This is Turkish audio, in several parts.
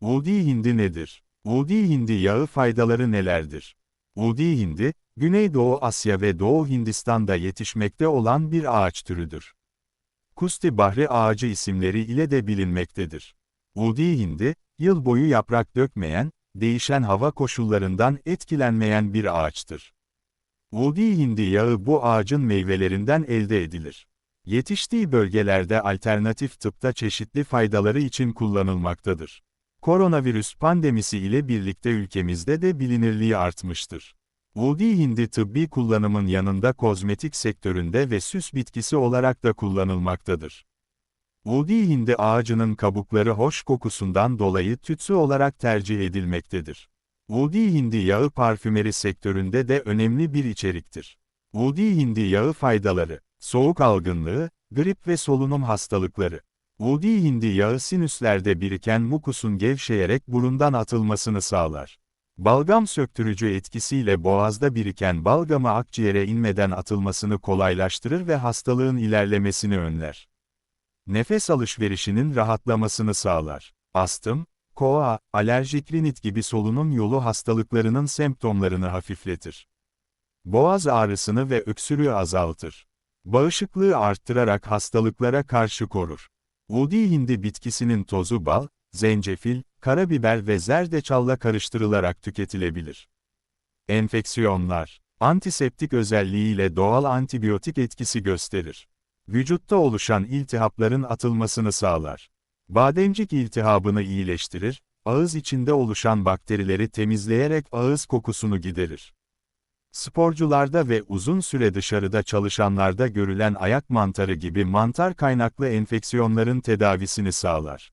Udi hindi nedir? Udi hindi yağı faydaları nelerdir? Udi hindi, Güneydoğu Asya ve Doğu Hindistan'da yetişmekte olan bir ağaç türüdür. Kusti bahri ağacı isimleri ile de bilinmektedir. Udi hindi, yıl boyu yaprak dökmeyen, değişen hava koşullarından etkilenmeyen bir ağaçtır. Udi hindi yağı bu ağacın meyvelerinden elde edilir. Yetiştiği bölgelerde alternatif tıpta çeşitli faydaları için kullanılmaktadır. Koronavirüs pandemisi ile birlikte ülkemizde de bilinirliği artmıştır. Udi hindi tıbbi kullanımın yanında kozmetik sektöründe ve süs bitkisi olarak da kullanılmaktadır. Udi hindi ağacının kabukları hoş kokusundan dolayı tütsü olarak tercih edilmektedir. Udi hindi yağı parfümeri sektöründe de önemli bir içeriktir. Udi hindi yağı faydaları, soğuk algınlığı, grip ve solunum hastalıkları. Udi hindi yağı sinüslerde biriken mukusun gevşeyerek burundan atılmasını sağlar. Balgam söktürücü etkisiyle boğazda biriken balgamı akciğere inmeden atılmasını kolaylaştırır ve hastalığın ilerlemesini önler. Nefes alışverişinin rahatlamasını sağlar. Astım, koa, alerjik rinit gibi solunum yolu hastalıklarının semptomlarını hafifletir. Boğaz ağrısını ve öksürüğü azaltır. Bağışıklığı arttırarak hastalıklara karşı korur. Udi hindi bitkisinin tozu bal, zencefil, karabiber ve zerdeçalla karıştırılarak tüketilebilir. Enfeksiyonlar, antiseptik özelliğiyle doğal antibiyotik etkisi gösterir. Vücutta oluşan iltihapların atılmasını sağlar. Bademcik iltihabını iyileştirir, ağız içinde oluşan bakterileri temizleyerek ağız kokusunu giderir. Sporcularda ve uzun süre dışarıda çalışanlarda görülen ayak mantarı gibi mantar kaynaklı enfeksiyonların tedavisini sağlar.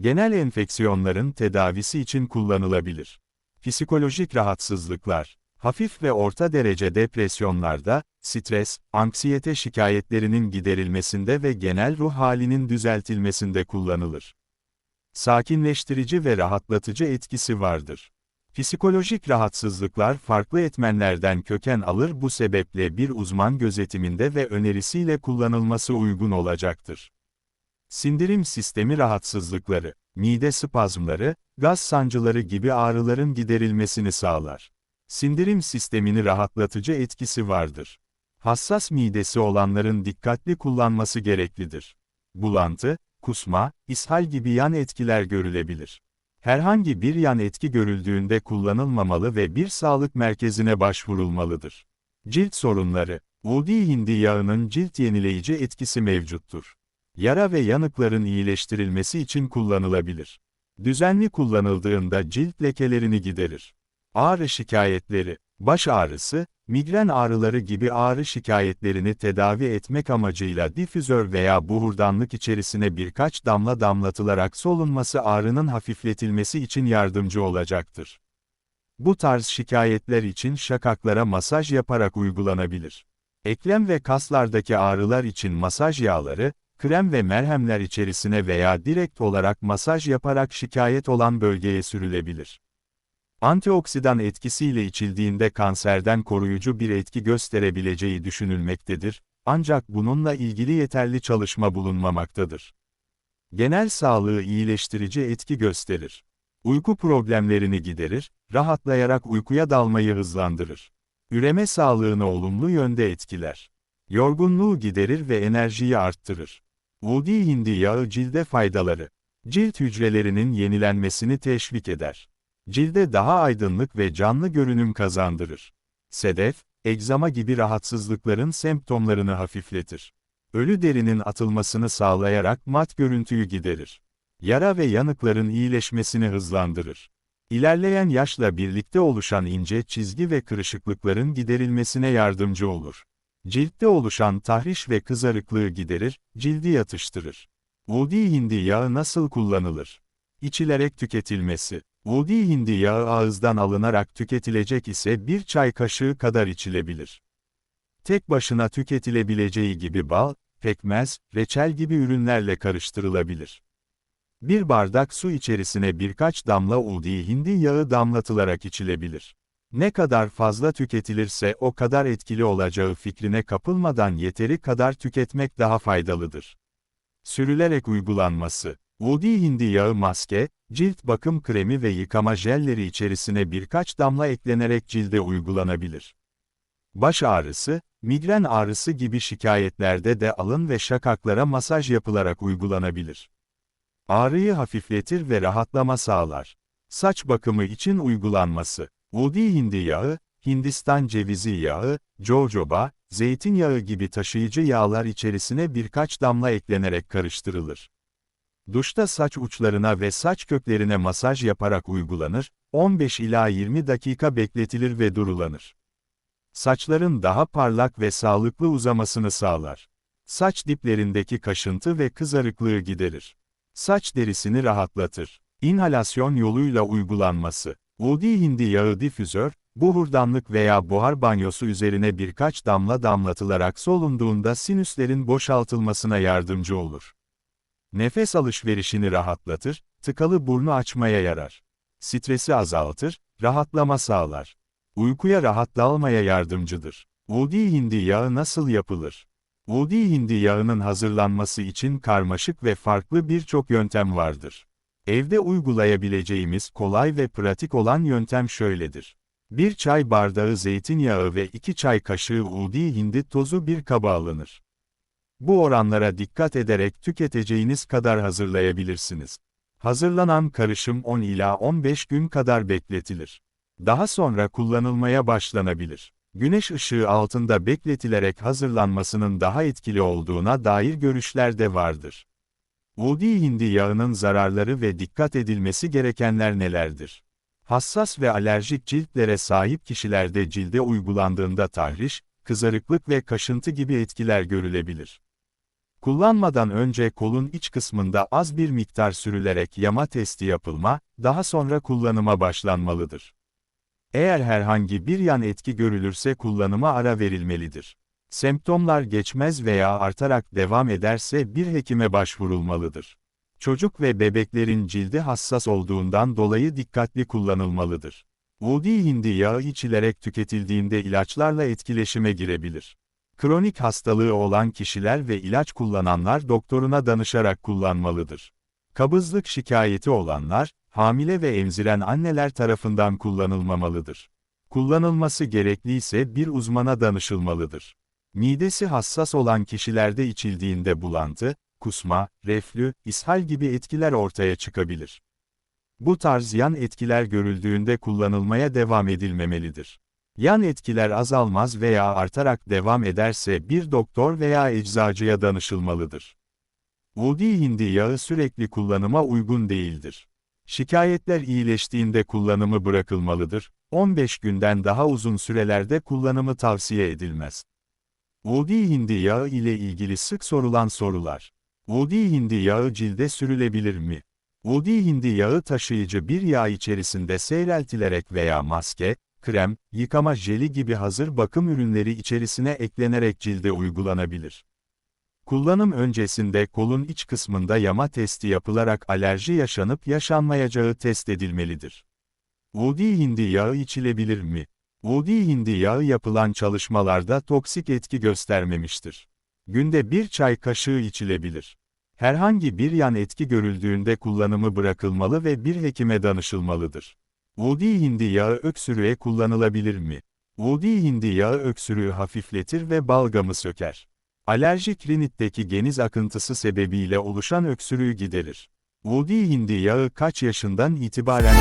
Genel enfeksiyonların tedavisi için kullanılabilir. Psikolojik rahatsızlıklar, hafif ve orta derece depresyonlarda, stres, anksiyete şikayetlerinin giderilmesinde ve genel ruh halinin düzeltilmesinde kullanılır. Sakinleştirici ve rahatlatıcı etkisi vardır. Psikolojik rahatsızlıklar farklı etmenlerden köken alır bu sebeple bir uzman gözetiminde ve önerisiyle kullanılması uygun olacaktır. Sindirim sistemi rahatsızlıkları, mide spazmları, gaz sancıları gibi ağrıların giderilmesini sağlar. Sindirim sistemini rahatlatıcı etkisi vardır. Hassas midesi olanların dikkatli kullanması gereklidir. Bulantı, kusma, ishal gibi yan etkiler görülebilir. Herhangi bir yan etki görüldüğünde kullanılmamalı ve bir sağlık merkezine başvurulmalıdır. Cilt sorunları, Udi hindi yağının cilt yenileyici etkisi mevcuttur. Yara ve yanıkların iyileştirilmesi için kullanılabilir. Düzenli kullanıldığında cilt lekelerini giderir. Ağrı şikayetleri, baş ağrısı, migren ağrıları gibi ağrı şikayetlerini tedavi etmek amacıyla difüzör veya buhurdanlık içerisine birkaç damla damlatılarak solunması ağrının hafifletilmesi için yardımcı olacaktır. Bu tarz şikayetler için şakaklara masaj yaparak uygulanabilir. Eklem ve kaslardaki ağrılar için masaj yağları, krem ve merhemler içerisine veya direkt olarak masaj yaparak şikayet olan bölgeye sürülebilir. Antioksidan etkisiyle içildiğinde kanserden koruyucu bir etki gösterebileceği düşünülmektedir, ancak bununla ilgili yeterli çalışma bulunmamaktadır. Genel sağlığı iyileştirici etki gösterir. Uyku problemlerini giderir, rahatlayarak uykuya dalmayı hızlandırır. Üreme sağlığını olumlu yönde etkiler. Yorgunluğu giderir ve enerjiyi arttırır. Udi hindi yağı cilde faydaları. Cilt hücrelerinin yenilenmesini teşvik eder. Cilde daha aydınlık ve canlı görünüm kazandırır. Sedef, egzama gibi rahatsızlıkların semptomlarını hafifletir. Ölü derinin atılmasını sağlayarak mat görüntüyü giderir. Yara ve yanıkların iyileşmesini hızlandırır. İlerleyen yaşla birlikte oluşan ince çizgi ve kırışıklıkların giderilmesine yardımcı olur. Ciltte oluşan tahriş ve kızarıklığı giderir, cildi yatıştırır. Udi hindi yağı nasıl kullanılır? İçilerek tüketilmesi. Udi hindi yağı ağızdan alınarak tüketilecek ise bir çay kaşığı kadar içilebilir. Tek başına tüketilebileceği gibi bal, pekmez, reçel gibi ürünlerle karıştırılabilir. Bir bardak su içerisine birkaç damla udi hindi yağı damlatılarak içilebilir. Ne kadar fazla tüketilirse o kadar etkili olacağı fikrine kapılmadan yeteri kadar tüketmek daha faydalıdır. Sürülerek uygulanması Udi hindi yağı maske, cilt bakım kremi ve yıkama jelleri içerisine birkaç damla eklenerek cilde uygulanabilir. Baş ağrısı, migren ağrısı gibi şikayetlerde de alın ve şakaklara masaj yapılarak uygulanabilir. Ağrıyı hafifletir ve rahatlama sağlar. Saç bakımı için uygulanması. Udi hindi yağı, Hindistan cevizi yağı, jojoba, zeytinyağı gibi taşıyıcı yağlar içerisine birkaç damla eklenerek karıştırılır. Duşta saç uçlarına ve saç köklerine masaj yaparak uygulanır, 15 ila 20 dakika bekletilir ve durulanır. Saçların daha parlak ve sağlıklı uzamasını sağlar. Saç diplerindeki kaşıntı ve kızarıklığı giderir. Saç derisini rahatlatır. İnhalasyon yoluyla uygulanması. Udi hindi yağı difüzör, buhurdanlık veya buhar banyosu üzerine birkaç damla damlatılarak solunduğunda sinüslerin boşaltılmasına yardımcı olur. Nefes alışverişini rahatlatır, tıkalı burnu açmaya yarar. Stresi azaltır, rahatlama sağlar. Uykuya rahat dalmaya yardımcıdır. Udi hindi yağı nasıl yapılır? Udi hindi yağının hazırlanması için karmaşık ve farklı birçok yöntem vardır. Evde uygulayabileceğimiz kolay ve pratik olan yöntem şöyledir. 1 çay bardağı zeytinyağı ve 2 çay kaşığı udi hindi tozu bir kaba alınır. Bu oranlara dikkat ederek tüketeceğiniz kadar hazırlayabilirsiniz. Hazırlanan karışım 10 ila 15 gün kadar bekletilir. Daha sonra kullanılmaya başlanabilir. Güneş ışığı altında bekletilerek hazırlanmasının daha etkili olduğuna dair görüşler de vardır. Udi hindi yağının zararları ve dikkat edilmesi gerekenler nelerdir? Hassas ve alerjik ciltlere sahip kişilerde cilde uygulandığında tahriş, kızarıklık ve kaşıntı gibi etkiler görülebilir. Kullanmadan önce kolun iç kısmında az bir miktar sürülerek yama testi yapılma, daha sonra kullanıma başlanmalıdır. Eğer herhangi bir yan etki görülürse kullanıma ara verilmelidir. Semptomlar geçmez veya artarak devam ederse bir hekime başvurulmalıdır. Çocuk ve bebeklerin cildi hassas olduğundan dolayı dikkatli kullanılmalıdır. Udi hindi yağı içilerek tüketildiğinde ilaçlarla etkileşime girebilir. Kronik hastalığı olan kişiler ve ilaç kullananlar doktoruna danışarak kullanmalıdır. Kabızlık şikayeti olanlar, hamile ve emziren anneler tarafından kullanılmamalıdır. Kullanılması gerekliyse bir uzmana danışılmalıdır. Midesi hassas olan kişilerde içildiğinde bulantı, kusma, reflü, ishal gibi etkiler ortaya çıkabilir. Bu tarz yan etkiler görüldüğünde kullanılmaya devam edilmemelidir. Yan etkiler azalmaz veya artarak devam ederse bir doktor veya eczacıya danışılmalıdır. Udi hindi yağı sürekli kullanıma uygun değildir. Şikayetler iyileştiğinde kullanımı bırakılmalıdır, 15 günden daha uzun sürelerde kullanımı tavsiye edilmez. Udi hindi yağı ile ilgili sık sorulan sorular. Udi hindi yağı cilde sürülebilir mi? Udi hindi yağı taşıyıcı bir yağ içerisinde seyreltilerek veya maske, krem, yıkama jeli gibi hazır bakım ürünleri içerisine eklenerek cilde uygulanabilir. Kullanım öncesinde kolun iç kısmında yama testi yapılarak alerji yaşanıp yaşanmayacağı test edilmelidir. Udi hindi yağı içilebilir mi? Udi hindi yağı yapılan çalışmalarda toksik etki göstermemiştir. Günde bir çay kaşığı içilebilir. Herhangi bir yan etki görüldüğünde kullanımı bırakılmalı ve bir hekime danışılmalıdır. Udi hindi yağı öksürüğe kullanılabilir mi? Udi hindi yağı öksürüğü hafifletir ve balgamı söker. Alerjik rinitteki geniz akıntısı sebebiyle oluşan öksürüğü giderir. Udi hindi yağı kaç yaşından itibaren...